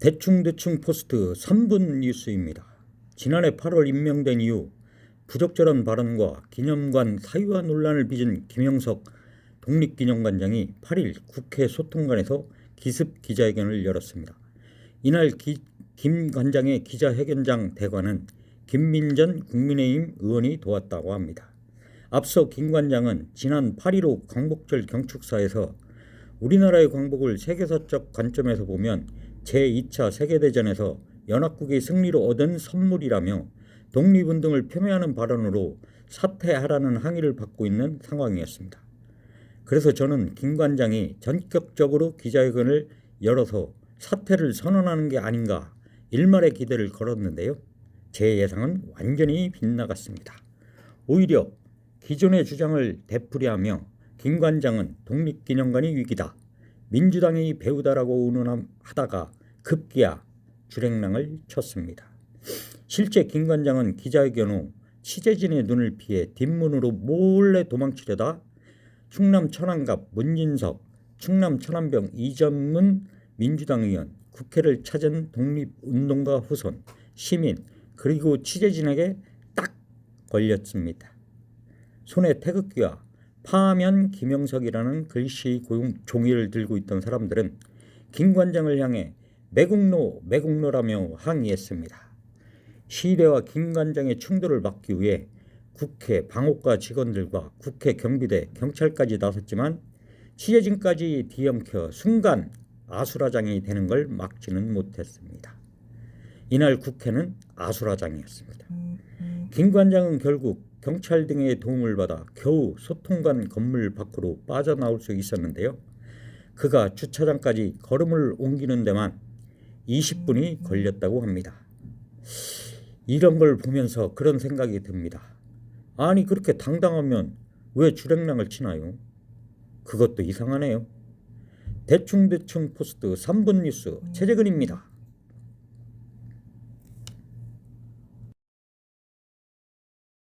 대충대충 포스트 3분 뉴스입니다. 지난해 8월 임명된 이후 부적절한 발언과 기념관 사유화 논란을 빚은 김영석 독립기념관장이 8일 국회 소통관에서 기습 기자회견을 열었습니다. 이날 기- 김 관장의 기자회견장 대관은 김민전 국민의힘 의원이 도왔다고 합니다. 앞서 김 관장은 지난 8.15 광복절 경축사에서 우리나라의 광복을 세계사적 관점에서 보면 제2차 세계대전에서 연합국이 승리로 얻은 선물이라며 독립운동을 폄훼하는 발언으로 사퇴하라는 항의를 받고 있는 상황이었습니다. 그래서 저는 김 관장이 전격적으로 기자회견을 열어서 사퇴를 선언하는 게 아닌가 일말의 기대를 걸었는데요. 제 예상은 완전히 빗나갔습니다. 오히려 기존의 주장을 되풀이하며 김 관장은 독립기념관이 위기다. 민주당이 배우다라고 운운하다가 급기야 주랭랑을 쳤습니다. 실제 김 관장은 기자회견 후 취재진의 눈을 피해 뒷문으로 몰래 도망치려다 충남 천안갑 문진석, 충남 천안병 이전문 민주당 의원, 국회를 찾은 독립운동가 후손, 시민 그리고 취재진에게 딱 걸렸습니다. 손에 태극기와 파면 김영석이라는 글씨 고용 종이를 들고 있던 사람들은 김 관장을 향해 매국노 매국노라며 항의했습니다. 시대와 김 관장의 충돌을 막기 위해 국회 방옥과 직원들과 국회 경비대 경찰까지 나섰지만 취재진까지 뒤엉켜 순간 아수라장이 되는 걸 막지는 못했습니다. 이날 국회는 아수라장이었습니다. 김 관장은 결국 경찰 등의 도움을 받아 겨우 소통관 건물 밖으로 빠져나올 수 있었는데요. 그가 주차장까지 걸음을 옮기는 데만 20분이 걸렸다고 합니다. 이런 걸 보면서 그런 생각이 듭니다. 아니 그렇게 당당하면 왜 주랭랑을 치나요? 그것도 이상하네요. 대충대충 포스트 3분 뉴스 최재근입니다.